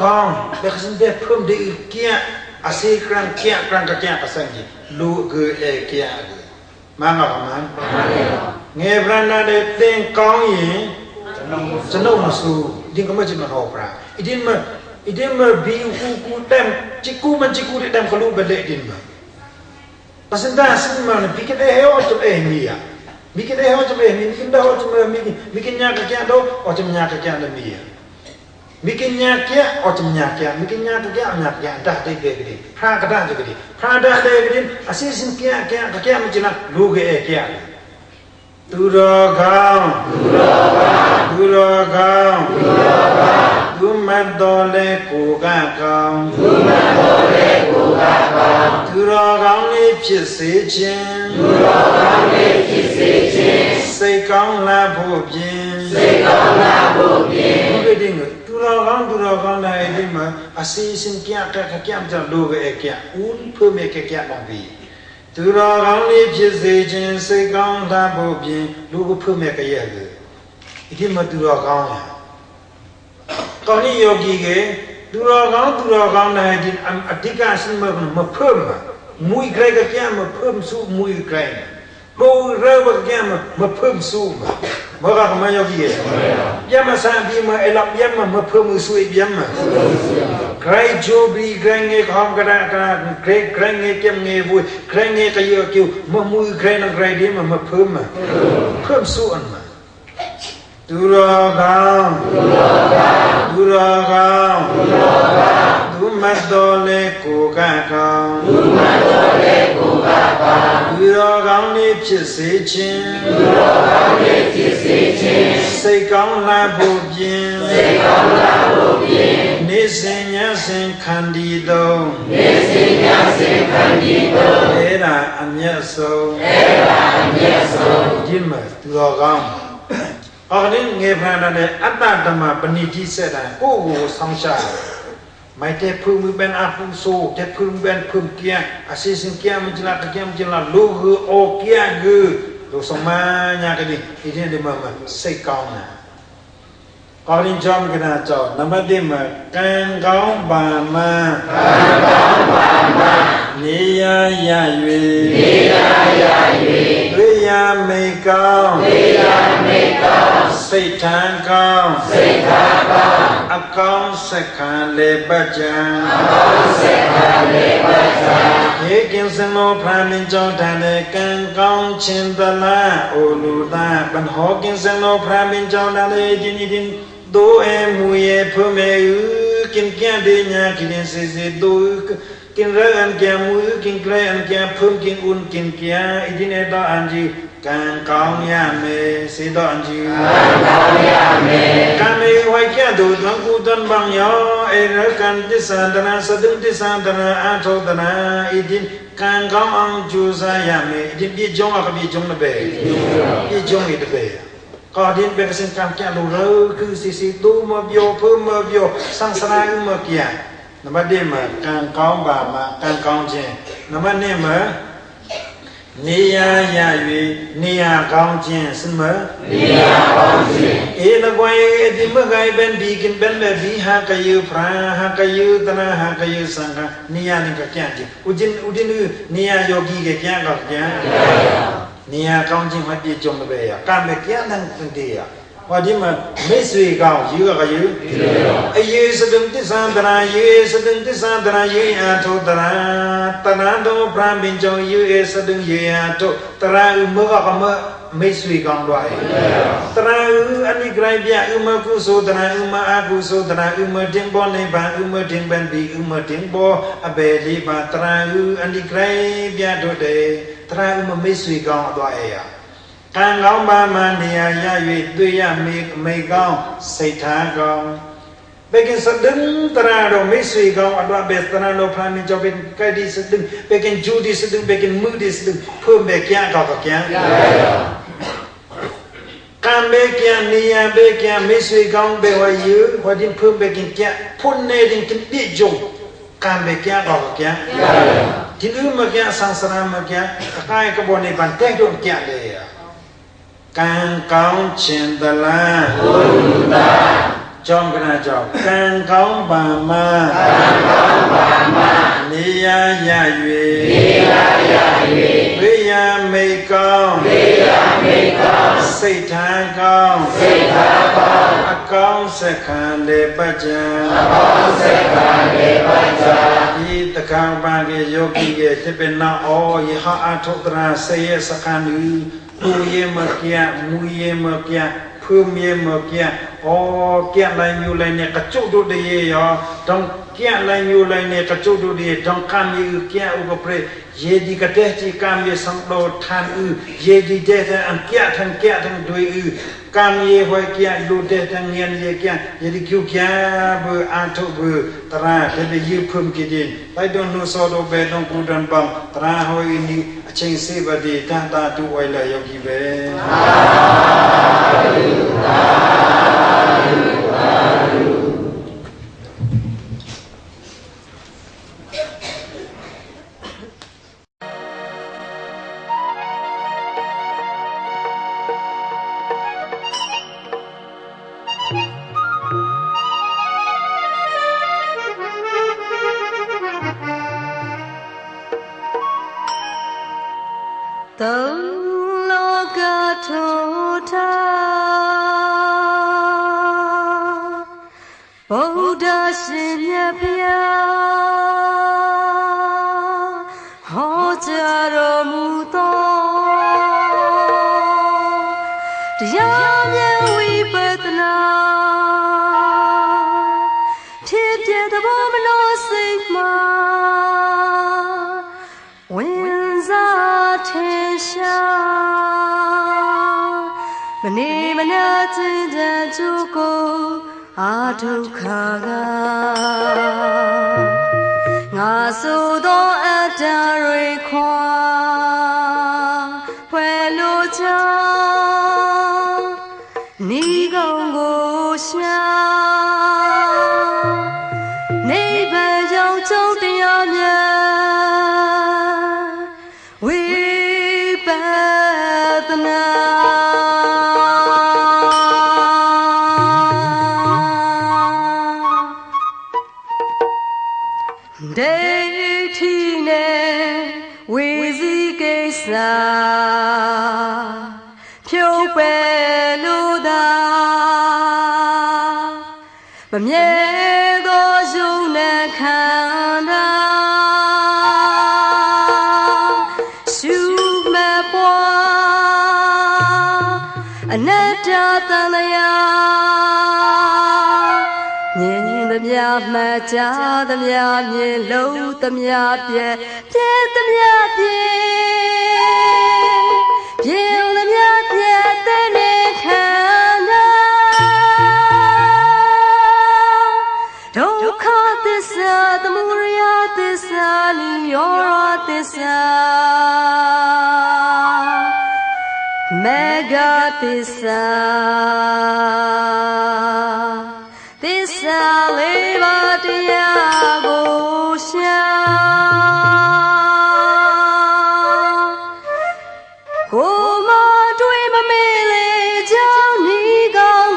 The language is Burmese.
ခေါင်းဘယ်စင်တဲ့ဖုံဒီကျန်အစေကရန်ကျန်ကရန်ကကျန်ကဆန်ကြီးလူဂေအေကျန်မင်္ဂလာမန်ငယ်ဗရဏတဲ့တင်ကောင်းရင်ကျွန်တော်မဆူဒီကမချင်မဟောပရာအဒီမအဒီမဘီကူကူတမ်ချီကူမချီကူတဲ့တမ်ခလူဘလေဒီမ Pasenda sima ni bikin eh ho chum eh mi ya. Bikin eh ho chum eh mi bikin dah ho chum mi bikin nya ka kya do ho chum nya ka kya da mi ya. Bikin nya kya ho chum nya kya bikin nya ka kya nya kya dah dai ge ge. Phra ka da ge ge. Phra da de ge asin sin kya kya ka kya mi china lu ge eh kya. Tu ro gaung tu ro gaung tu ro gaung tu ro gaung သူမတ်တော်လေကိုကကောင်သူမတ်တော်လေကိုကကောင်သူတော်ကောင်းလေးဖြစ်စေခြင်းသူတော်ကောင်းလေးဖြစ်စေခြင်းစိတ်ကောင်းလာဖို့ဖြင့်စိတ်ကောင်းလာဖို့ဖြင့်ဘုရားတင်သူတော်ကောင်းသူတော် ကောင်းတဲ့ဒီမှာအစီအစဉ်ကြကကကြကြလို့ပဲကြဦးဖွမေကြကြပါပြီသူတော်ကောင်းလေးဖြစ်စေခြင်းစိတ်ကောင်းလာဖို့ဖြင့်လူကိုဖွမေကြရဲ့ဒီမှာသူတော်ကောင်းရကောင်းကြီးယောဂီကသူတော်ကောင်းသူတော်ကောင်းတဲ့ဒီအဓိကစမမဖုံးမွေကြိုက်ကကြ မဖုံးစုမွေကြိုက်ဘောရဘကြမမဖုံးစုမဘာကမယောဂီရဲ့ပြမဆန်ပြီးမအလပြမမဖုံးစုပြမဂရိတ်ဂျိုဘီဂရငေခေါမ်ကရာကဂရိတ်ဂရငေကမ်ငေဘူးဂရငေကယောကျမမွေဂရနဂရိတ်ဒီမမဖုံးမဖုံးစုအန်မသူတော်ကောင်းသူတော်ကောင်းသူတော်ကောင်းသူတော်ကောင်းသူမတ်တော်လေကိုကကောင်းသူမတ်တော်လေကိုကကောင်း သူတော်ကောင်းလေးဖြစ်စေခြင်းသူတော်ကောင်းလေးဖြစ်စေခြင်းစိတ်ကောင်းလာဖို့ပြင်းစိတ်ကောင်းလာဖို့ပြင်းနေစဉ်ညစဉ်ခန္ဒီတော်နေစဉ်ညစဉ်ခန္ဒီတော်အဲ့ဒါအမျက်ဆုံးအဲ့ဒါအမျက်ဆုံးဒီမှာသူတော်ကောင်းအော်ဒီငေဖန်တဲ့အတ္တဓမ္မပဏိတိဆက်တာကိုယ့်ကိုဆောင်းရှာမိုက်တဲ့ဖုံ မပန်အဖုဆိုတဲ့ဖုံပန်ဖုံကျန်အစီစင်ကျန်မကြလားကျန်မကြလားလူဟအိုကျန်ဂူလို့စမညာကလေးဒီတဲ့ဒီမှာစိတ်ကောင်းတာကောင်းရင်ကြောင့်ကနာကြောင့်နံပါတ်1မှာကံကောင်းပါမန်ကံကောင်းပါမန်နေရရ၍နေရရ၍တွေ့ရမိကောင်းတွေ့ရမိကောင်း စိတ်ထံကောင်းစိတ်ထံကောင်းအကောင်းစက္ခံလေပတ်ကြံအကောင်းစက္ခံလေပတ်ကြံယေကင်စမောဖာမင်းကြောင့်တန်တဲ့ကံကောင်းခြင်းသလားအိုလူသားဘန်ဟောကင်စမောဖာမင်းကြောင့်တန်တဲ့ဒီဒီဒိုအမူရဲ့ဖမေယူကင်ကန်တဲ့ညာကင်းစေစေဒို kin ra an kya mu kin kra an kya phum kin un kin kya idine da an ji kan kaung ya me se da an ji kan kaung ya me kan me wai kya du dwan ku dwan bang yo e ra kan tisandana sadum tisandana athodana idin kan kaung ang ju sa ya me idin bi jong a bi jong na be bi jong i de be ก็ดินเป็นสิ่งการแก่รู้เลยคือสิสิตูมาเบียวเพิ่มมาเบียวสังสรายมาเกีย နံပါတ်1မှာကံကောင်းပါမှာကံကောင်းခြင်းနံပါတ်2မှာနေရရ၍နေရကောင်းခြင်းစမနေရကောင်းခြင်းဧနကွယ်ဒီမဂိုင်ဘန်ဒီကင်ဘန်လေဘီဟာကယုဖရာဟာကယုတနာဟာကယုစံခနေရနေကကြံ့ခြင်းဥချင်းဥဒင်းနေရယောဂီကကြံ့တော့ကြံ့နေရကောင်းခြင်းမပြည့်ကြုံပဲရကံမကြံ့တဲ့တရား ဟောဒီမှာမိတ်ဆွေကောင်းယူကယူအယေစဒံတစ္ဆန္တရာယေစဒံတစ္ဆန္တရာယေအထောတရာတဏ္ဍောဗြဟ္မင်ကြောင့်ယေစဒံယေအထောတရာဥမကကမမိတ်ဆွေကောင်းတော့ရဲ့တရာဥအနိဂရိုင်းပြဥမကုသောတရာဥမအကုသောတရာဥမတင်ဘောနိဗ္ဗာန်ဥမတင်ပန်ဒီဥမတင်ဘောအဘေလေးပါတရာဥအနိဂရိုင်းပြတို့တဲ့တရာဥမမိတ်ဆွေကောင်းတော့ရဲ့ ကံကောင်းပါမှနေရာရ၍တွေ့ရမေမေကောင်းစိတ်ထားကောင်းဘေကင်စဒင်တရာတော့မေဆွေကောင်းအတွက်ဘေတရာတော့ဖာမီကြောင့်ဘေကဒီစဒင်ဘေကင်ဂျူဒီစဒင်ဘေကင်မူဒီစဒင်ဖို့ဘေကျန်ကောက်ကျန်ကံဘေကျန်နေရာဘေကျန်မေဆွေကောင်းဘေဝယူဟောဒီဖို့ဘေကင်ကျန်ဖွန်နေ din ကတိကြုံကံဘေကျန်ကောက်ကျန်ဒီလူမကျန်ဆန်စရာမကျန်အကိုင်ကဘောနေပန်တဲ့ကြုံကျန်လေ ကံကောင်းခြင်းသလားဘုရားကြောင့်ကနာကြောင့်ကံကောင်းပါမကံကောင်းပါမနေရရ၍နေရရ၍ဝိယ မိတ်ကောင်းဝိယမိတ်ကောင်းစိတ်ထားကောင်းစိတ်ထားကောင်းအကောင်းစက္ခံလေပတ်ကြံအကောင်းစက္ခံလေပတ်ကြံဤတကံပါကေယောဂီရဲ့တပနာအောယဟအထုတရာစေယစက္ခံလူလူယေမကျမူယေမကျဖုမြေမကျအော ကျလိုက်မျိုးလိုက်နဲ့ကကျုပ်တို့တရေရောတောင်းကျလိုက်မျိုးလိုက်နဲ့ကကျုပ်တို့တရေတောင်းကမ်းမျိုးကျဥပပရေယေဒီကတဲ့ချီကမ်းမျိုးဆောင်တော်ထန်ဥယေဒီတဲ့အံကျထန်ကျထန်တွေဥကမ်းယေဟွေကျလူတဲ့တန်ငန်ယေကျယေဒီကျုကျဘအန်ထုဘတရာတဲ့ယေဖုံကြည်လိုက်တော့နုစောတော့ဘယ်တော့ကုဒံပံတရာဟွေနီအချိန်စေပတိတန်တာတူဝိုင်လာယောဂီပဲသုံး ကထိုထာဗုဒ္ဓရှင်မြတ်ဖျားဟောကြားတော်မူသောတရားမြတ်ဝိပဿနာ အာဒုက္ခကငါဆိုသောအတ္တတွေခွာ ဒိဋ္ဌိနဲ့ဝိဇိကိစ္စဖြုတ်ပယ်လို့သာမမြဲသောယုံနဲ့ခန္ဓာရှုမပွားအနတ္တတန်လျာမြင်သ မျှမှတ်ကြသမျှမြင်လုံးသမျှပြည့်ပြည့်သမျှပြည့်ပြည့်သမျှပြည့်တဲ့နေခန္ဓာဒုက္ခသစ္စာသမုဒယသစ္စာနိရောဓသစ္စာမေ ဃသစ္စာသစ္စာလေးပါးတရားကိုရှာကိုယ်မတွေ့မမေ့လေကြောင်းဤကောင်း